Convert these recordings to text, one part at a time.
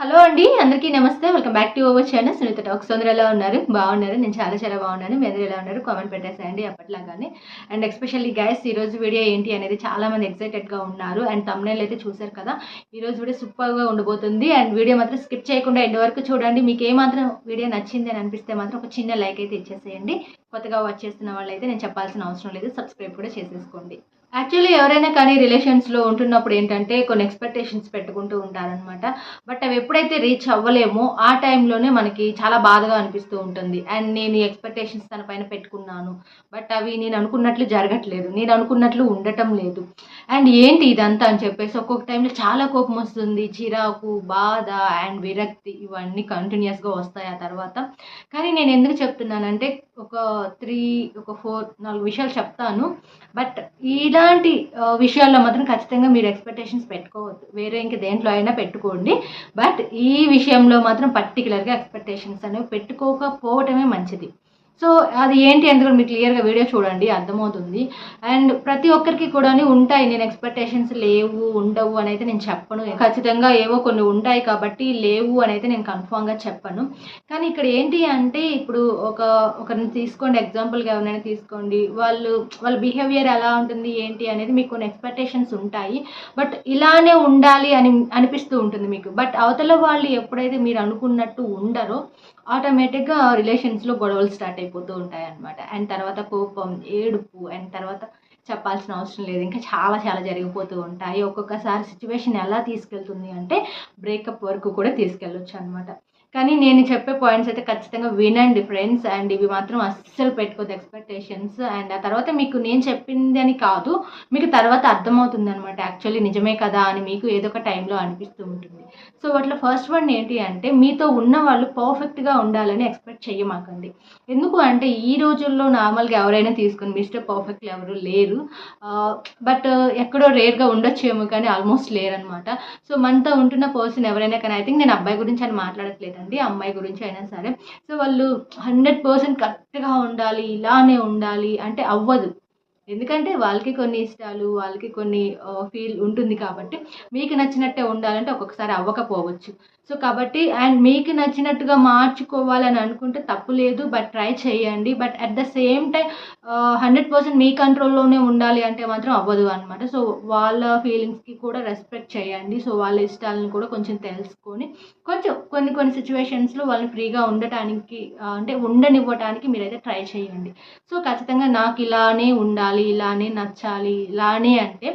Hello అండి అందరికీ నమస్తే. Welcome back to our channel. Sunitha talks. అందరూ ఎలా ఉన్నారు? బాగున్నారు? నేను చాలా చాలా బాగున్నాను. మీ అందరూ ఎలా ఉన్నారు? కామెంట్ పెట్టేసేయండి అప్పట్లాగానే. అండ్ ఎస్పెషల్లీ గైస్ ఈరోజు వీడియో ఏంటి అనేది చాలా మంది ఎక్సైటెడ్గా ఉన్నారు. అండ్ తమ్నేల్ అయితే చూశారు కదా ఈరోజు వీడియో సూపర్గా ఉండబోతుంది. అండ్ వీడియో మాత్రం స్కిప్ చేయకుండా ఎండ్ వరకు చూడండి. మీకు ఏమాత్రం వీడియో నచ్చింది అని అనిపిస్తే మాత్రం ఒక చిన్న లైక్ అయితే ఇచ్చేసేయండి. కొత్తగా వాచ్ చేస్తున్న వాళ్ళైతే నేను చెప్పాల్సిన అవసరం లేదు. సబ్స్క్రైబ్ కూడా చేసేసుకోండి. యాక్చువల్లీ ఎవరైనా కానీ రిలేషన్స్లో ఉంటున్నప్పుడు ఏంటంటే కొన్ని ఎక్స్పెక్టేషన్స్ పెట్టుకుంటూ ఉంటారనమాట బట్ అవి ఎప్పుడైతే రీచ్ అవ్వలేమో ఆ టైంలోనే మనకి చాలా బాధగా అనిపిస్తూ ఉంటుంది. అండ్ నేను ఈ ఎక్స్పెక్టేషన్స్ తన పైన పెట్టుకున్నాను. బట్ అవి నేను అనుకున్నట్లు జరగట్లేదు. నేను అనుకున్నట్లు ఉండటం లేదు. అండ్ ఏంటి ఇదంతా అని చెప్పేసి ఒక్కొక్క టైంలో చాలా కోపం వస్తుంది. చిరాకు బాధ అండ్ విరక్తి ఇవన్నీ కంటిన్యూస్గా వస్తాయి ఆ తర్వాత. కానీ నేను ఎందుకు చెప్తున్నానంటే ఒక త్రీ ఒక ఫోర్ నాలుగు విషయాలు చెప్తాను. బట్ ఇలాంటి విషయాల్లో మాత్రం ఖచ్చితంగా మీరు ఎక్స్పెక్టేషన్స్ పెట్టుకోవద్దు. వేరే ఇంక దేంట్లో అయినా పెట్టుకోండి. బట్ ఈ విషయంలో మాత్రం పర్టికులర్గా ఎక్స్పెక్టేషన్స్ అనేవి పెట్టుకోకపోవటమే మంచిది. సో అది ఏంటి అని కూడా మీరు క్లియర్గా వీడియో చూడండి అర్థమవుతుంది. అండ్ ప్రతి ఒక్కరికి కూడా ఉంటాయి నేను ఎక్స్పెక్టేషన్స్ లేవు ఉండవు అని అయితే నేను చెప్పను. ఖచ్చితంగా ఏవో కొన్ని ఉంటాయి కాబట్టి లేవు అని అయితే నేను కన్ఫామ్గా చెప్పను. కానీ ఇక్కడ ఏంటి అంటే ఇప్పుడు ఒక ఒకరిని తీసుకోండి ఎగ్జాంపుల్గా ఎవరైనా తీసుకోండి. వాళ్ళు వాళ్ళ బిహేవియర్ ఎలా ఉంటుంది ఏంటి అనేది మీకు కొన్ని ఎక్స్పెక్టేషన్స్ ఉంటాయి. బట్ ఇలానే ఉండాలి అని అనిపిస్తూ ఉంటుంది మీకు. బట్ అవతల వాళ్ళు ఎప్పుడైతే మీరు అనుకున్నట్టు ఉండరో ఆటోమేటిక్గా రిలేషన్స్లో గొడవలు స్టార్ట్ అయిపోతూ ఉంటాయి అనమాట అండ్ తర్వాత కోపం ఏడుపు అండ్ తర్వాత చెప్పాల్సిన అవసరం లేదు. ఇంకా చాలా చాలా జరిగిపోతూ ఉంటాయి. ఒక్కొక్కసారి సిచ్యువేషన్ ఎలా తీసుకెళ్తుంది అంటే బ్రేకప్ వరకు కూడా తీసుకెళ్ళొచ్చు అనమాట కానీ నేను చెప్పే పాయింట్స్ అయితే ఖచ్చితంగా వినండి ఫ్రెండ్స్ అండ్ ఇవి మాత్రం అస్సలు పెట్టుకోదు ఎక్స్పెక్టేషన్స్ అండ్ ఆ తర్వాత మీకు నేను చెప్పింది అని కాదు మీకు తర్వాత అర్థమవుతుంది అనమాట యాక్చువల్లీ నిజమే కదా అని మీకు ఏదో ఒక టైంలో అనిపిస్తూ ఉంటుంది. సో వాటిలో ఫస్ట్ వన్ ఏంటి అంటే మీతో ఉన్న వాళ్ళు పర్ఫెక్ట్గా ఉండాలని ఎక్స్పెక్ట్ చేయమాకండి ఎందుకు అంటే ఈ రోజుల్లో నార్మల్గా ఎవరైనా తీసుకుని మిస్టర్ పర్ఫెక్ట్లు ఎవరు లేరు. బట్ ఎక్కడో రేర్గా ఉండొచ్చేమో కానీ ఆల్మోస్ట్ లేరనమాట సో మనతో ఉంటున్న పర్సన్ ఎవరైనా కానీ ఐ థింక్ నేను అబ్బాయి గురించి అని మాట్లాడట్లేదు మాట్లాడట్లేదండి అమ్మాయి గురించి అయినా సరే. సో వాళ్ళు హండ్రెడ్ పర్సెంట్ కరెక్ట్గా ఉండాలి ఇలానే ఉండాలి అంటే అవ్వదు. ఎందుకంటే వాళ్ళకి కొన్ని ఇష్టాలు వాళ్ళకి కొన్ని ఫీల్ ఉంటుంది కాబట్టి మీకు నచ్చినట్టే ఉండాలంటే ఒక్కొక్కసారి అవ్వకపోవచ్చు. సో కాబట్టి అండ్ మీకు నచ్చినట్టుగా మార్చుకోవాలని అనుకుంటే తప్పు లేదు బట్ ట్రై చేయండి. But at the same time hundred percent మీ కంట్రోల్లోనే ఉండాలి అంటే మాత్రం అవ్వదు అనమాట సో వాళ్ళ ఫీలింగ్స్కి కూడా రెస్పెక్ట్ చేయండి. సో వాళ్ళ ఇష్టాలను కూడా కొంచెం తెలుసుకొని కొంచెం కొన్ని కొన్ని సిచ్యువేషన్స్లో వాళ్ళని ఫ్రీగా ఉండటానికి uh, అంటే ఉండనివ్వటానికి మీరైతే ట్రై చేయండి. సో ఖచ్చితంగా నాకు ఇలానే ఉండాలి ఇలానే నచ్చాలి ఇలానే అంటే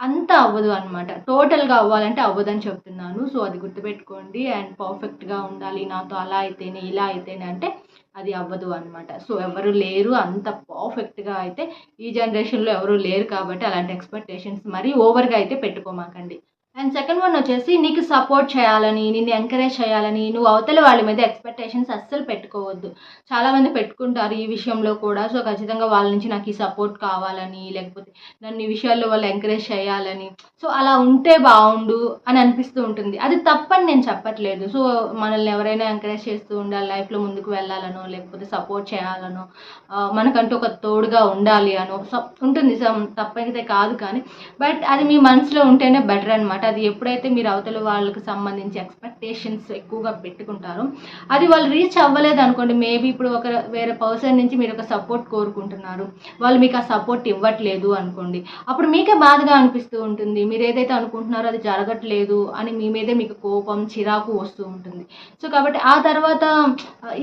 అంత అవ్వదు అనమాట టోటల్గా అవ్వాలంటే అవ్వదని చెప్తున్నాను. సో అది గుర్తుపెట్టుకోండి. అండ్ పర్ఫెక్ట్గా ఉండాలి. నాతో అలా అయితేనే ఇలా అయితేనే అంటే అది అవ్వదు అనమాట సో ఎవరు లేరు. అంత పర్ఫెక్ట్గా అయితే ఈ జనరేషన్లో ఎవరు లేరు కాబట్టి అలాంటి ఎక్స్పెక్టేషన్స్ మరీ ఓవర్గా అయితే పెట్టుకోమాకండి. అండ్ సెకండ్ వన్ వచ్చేసి నీకు సపోర్ట్ చేయాలని నిన్ను ఎంకరేజ్ చేయాలని నువ్వు అవతల వాళ్ళ మీద ఎక్స్పెక్టేషన్స్ అస్సలు పెట్టుకోవద్దు. చాలామంది పెట్టుకుంటారు ఈ విషయంలో కూడా. సో ఖచ్చితంగా వాళ్ళ నుంచి నాకు ఈ సపోర్ట్ కావాలని లేకపోతే నన్ను ఈ విషయాల్లో వాళ్ళు ఎంకరేజ్ చేయాలని. సో అలా ఉంటే బాగుండు అని అనిపిస్తూ ఉంటుంది. అది తప్పని నేను చెప్పట్లేదు. సో మనల్ని ఎవరైనా ఎంకరేజ్ చేస్తూ ఉండాలి లైఫ్లో ముందుకు వెళ్ళాలనో లేకపోతే సపోర్ట్ చేయాలనో మనకంటూ ఒక తోడుగా ఉండాలి అనో సో ఉంటుంది. సో తప్పైతే కాదు కానీ బట్ అది మీ మనసులో ఉంటేనే బెటర్ అనమాట అది ఎప్పుడైతే మీరు అవతల వాళ్ళకి సంబంధించి ఎక్స్పెక్టేషన్స్ ఎక్కువగా పెట్టుకుంటారో అది వాళ్ళు రీచ్ అవ్వలేదు అనుకోండి మేబీ ఇప్పుడు ఒక వేరే పర్సన్ నుంచి మీరు ఒక సపోర్ట్ కోరుకుంటున్నారు. వాళ్ళు మీకు ఆ సపోర్ట్ ఇవ్వట్లేదు అనుకోండి. అప్పుడు మీకే బాధగా అనిపిస్తూ ఉంటుంది. మీరు ఏదైతే అనుకుంటున్నారో అది జరగట్లేదు అని మీ మీదే మీకు కోపం చిరాకు వస్తూ ఉంటుంది. సో కాబట్టి ఆ తర్వాత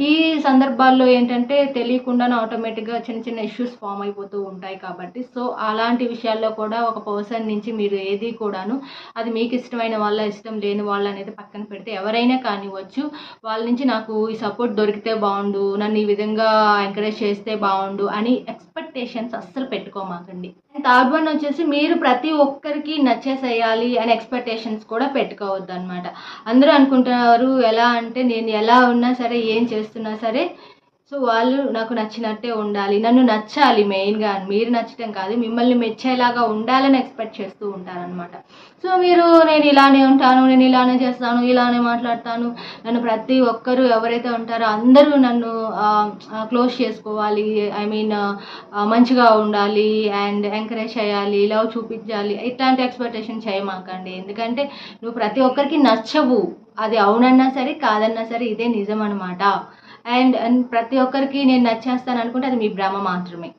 ఈ సందర్భాల్లో ఏంటంటే తెలియకుండానే ఆటోమేటిక్గా చిన్న చిన్న ఇష్యూస్ ఫామ్ అయిపోతూ ఉంటాయి కాబట్టి. సో అలాంటి విషయాల్లో కూడా ఒక పర్సన్ నుంచి మీరు ఏది కూడాను అది మీకు ఇష్టమైన వాళ్ళ ఇష్టం లేని వాళ్ళ అనేది పక్కన పెడితే ఎవరైనా కానివ్వచ్చు. వాళ్ళ నుంచి నాకు ఈ సపోర్ట్ దొరికితే బాగుండు నన్ను ఈ విధంగా ఎంకరేజ్ చేస్తే బాగుండు అని ఎక్స్పెక్టేషన్స్ అస్సలు పెట్టుకోమాకండి. థర్డ్ వన్ వచ్చేసి మీరు ప్రతి ఒక్కరికి నచ్చేసేయాలి అని ఎక్స్పెక్టేషన్స్ కూడా పెట్టుకోవద్దు అనమాట అందరూ అనుకుంటున్నారు ఎలా అంటే నేను ఎలా ఉన్నా సరే ఏం చేస్తున్నా సరే సో వాళ్ళు నాకు నచ్చినట్టే ఉండాలి నన్ను నచ్చాలి మెయిన్గా మీరు నచ్చటం కాదు మిమ్మల్ని మెచ్చేలాగా ఉండాలని ఎక్స్పెక్ట్ చేస్తూ ఉంటారనమాట సో మీరు నేను ఇలానే ఉంటాను నేను ఇలానే చేస్తాను ఇలానే మాట్లాడతాను నన్ను ప్రతి ఒక్కరు ఎవరైతే ఉంటారో అందరూ నన్ను క్లోజ్ చేసుకోవాలి ఐ మీన్ మంచిగా ఉండాలి అండ్ ఎంకరేజ్ చేయాలి లవ్ చూపించాలి ఇట్లాంటి ఎక్స్పెక్టేషన్ చేయమాకండి. ఎందుకంటే నువ్వు ప్రతి ఒక్కరికి నచ్చవు. అది అవునన్నా సరే కాదన్నా సరే ఇదే నిజం అనమాట అండ్ అండ్ ప్రతి ఒక్కరికి నేను నచ్చేస్తాను అనుకుంటే అది మీ భ్రమ మాత్రమే.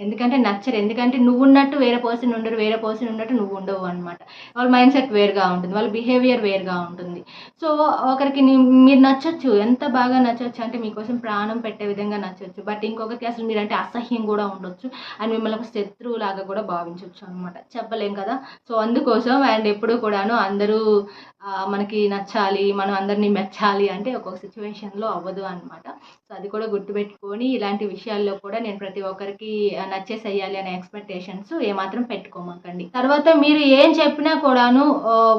ఎందుకంటే నచ్చరు. ఎందుకంటే నువ్వు ఉన్నట్టు వేరే పర్సన్ ఉండరు వేరే పర్సన్ ఉన్నట్టు నువ్వు ఉండవు అనమాట వాళ్ళ మైండ్ సెట్ వేరుగా ఉంటుంది వాళ్ళ బిహేవియర్ వేరుగా ఉంటుంది. సో ఒకరికి మీరు నచ్చొచ్చు. ఎంత బాగా నచ్చొచ్చు అంటే మీకోసం ప్రాణం పెట్టే విధంగా నచ్చొచ్చు. బట్ ఇంకొకరికి అసలు మీరంటే అసహ్యం కూడా ఉండొచ్చు. అండ్ మిమ్మల్ని ఒక శత్రువులాగా కూడా భావించవచ్చు అనమాట చెప్పలేం కదా? సో అందుకోసం అండ్ ఎప్పుడు కూడాను అందరూ మనకి నచ్చాలి మనం అందరినీ మెచ్చాలి అంటే ఒక్కొక్క సిచ్యువేషన్లో అవ్వదు అనమాట సో అది కూడా గుర్తుపెట్టుకొని ఇలాంటి విషయాల్లో కూడా నేను ప్రతి ఒక్కరికి నచ్చేసేయాలి అనే ఎక్స్పెక్టేషన్స్ ఏమాత్రం పెట్టుకోమాకండి. తర్వాత మీరు ఏం చెప్పినా కూడాను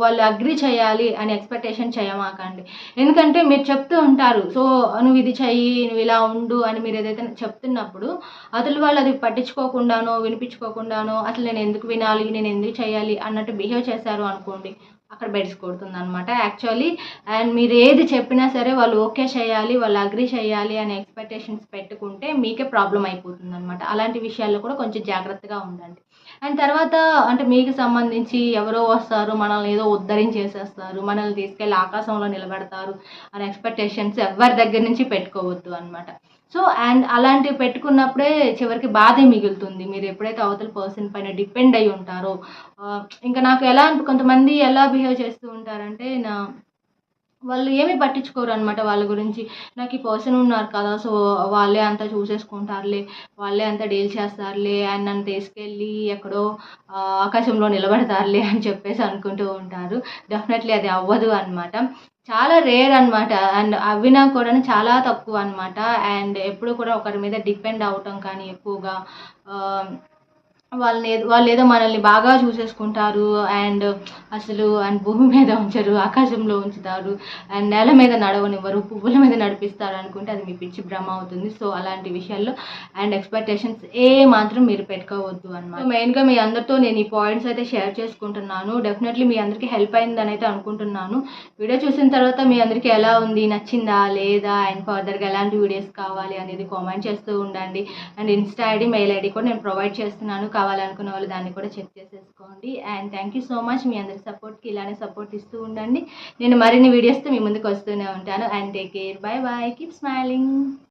వాళ్ళు అగ్రి చేయాలి అనే ఎక్స్పెక్టేషన్ చేయమాకండి. ఎందుకంటే మీరు చెప్తూ ఉంటారు సో నువ్వు ఇది చెయ్యి నువ్వు ఇలా ఉండు అని మీరు ఏదైతే చెప్తున్నప్పుడు అసలు వాళ్ళు అది పట్టించుకోకుండానో వినిపించుకోకుండానో అసలు నేను ఎందుకు వినాలి నేను ఎందుకు చేయాలి అన్నట్టు బిహేవ్ చేశారు అనుకోండి. అక్కడ బెడ్స్ కొడుతుంది అనమాట యాక్చువల్లీ అండ్ మీరు ఏది చెప్పినా సరే వాళ్ళు ఓకే చేయాలి వాళ్ళు అగ్రీ చేయాలి అనే ఎక్స్పెక్టేషన్స్ పెట్టుకుంటే మీకే ప్రాబ్లం అయిపోతుంది అనమాట అలాంటి విషయాల్లో కూడా కొంచెం జాగ్రత్తగా ఉండండి. అండ్ తర్వాత అంటే మీకు సంబంధించి ఎవరో వస్తారు మనల్ని ఏదో ఉద్ధరించేసేస్తారు మనల్ని తీసుకెళ్ళి ఆకాశంలో నిలబెడతారు అనే ఎక్స్పెక్టేషన్స్ ఎవరి దగ్గర నుంచి పెట్టుకోవద్దు అనమాట సో అండ్ అలాంటివి పెట్టుకున్నప్పుడే చివరికి బాధే మిగులుతుంది. మీరు ఎప్పుడైతే అవతల పర్సన్ పైన డిపెండ్ అయి ఉంటారో ఇంకా నాకు ఎలా కొంతమంది ఎలా బిహేవ్ చేస్తూ ఉంటారంటే నా వాళ్ళు ఏమీ పట్టించుకోరు అనమాట వాళ్ళ గురించి. నాకు ఈ పర్సన్ ఉన్నారు కదా సో వాళ్ళే అంతా చూసేసుకుంటారులే వాళ్ళే అంతా డీల్ చేస్తారులే అండ్ నన్ను తీసుకెళ్ళి ఎక్కడో ఆకాశంలో నిలబడతారులే అని చెప్పేసి అనుకుంటూ ఉంటారు. డెఫినెట్లీ అది అవ్వదు అనమాట చాలా రేర్ అనమాట అండ్ అవినా కూడా చాలా తక్కువ అనమాట అండ్ ఎప్పుడు కూడా ఒకరి మీద డిపెండ్ అవటం కానీ ఎక్కువగా వాళ్ళని వాళ్ళు ఏదో మనల్ని బాగా చూసేసుకుంటారు అండ్ అసలు అండ్ భూమి మీద ఉంచరు ఆకాశంలో ఉంచుతారు అండ్ నేల మీద నడవనివ్వరు పువ్వుల మీద నడిపిస్తారు అనుకుంటే అది మీ పిచ్చి భ్రమ అవుతుంది. సో అలాంటి విషయాల్లో అండ్ ఎక్స్పెక్టేషన్స్ ఏ మాత్రం మీరు పెట్టుకోవద్దు అనమాట మెయిన్గా మీ అందరితో నేను ఈ పాయింట్స్ అయితే షేర్ చేసుకుంటున్నాను. డెఫినెట్లీ మీ అందరికీ హెల్ప్ అయిందని అయితే అనుకుంటున్నాను. వీడియో చూసిన తర్వాత మీ అందరికీ ఎలా ఉంది నచ్చిందా లేదా అండ్ ఫర్దర్గా ఎలాంటి వీడియోస్ కావాలి అనేది కామెంట్ చేస్తూ ఉండండి. And insta ID mail ID కూడా నేను ప్రొవైడ్ చేస్తున్నాను. కావాలనుకున్న వాళ్ళు దాన్ని కూడా చెక్ చేసేసుకోండి. And thank you so much మీ అందరి సపోర్ట్కి ఇలానే సపోర్ట్ ఇస్తూ ఉండండి. నేను మరిన్ని వీడియోస్తో మీ ముందుకు వస్తూనే ఉంటాను. And take care bye bye keep smiling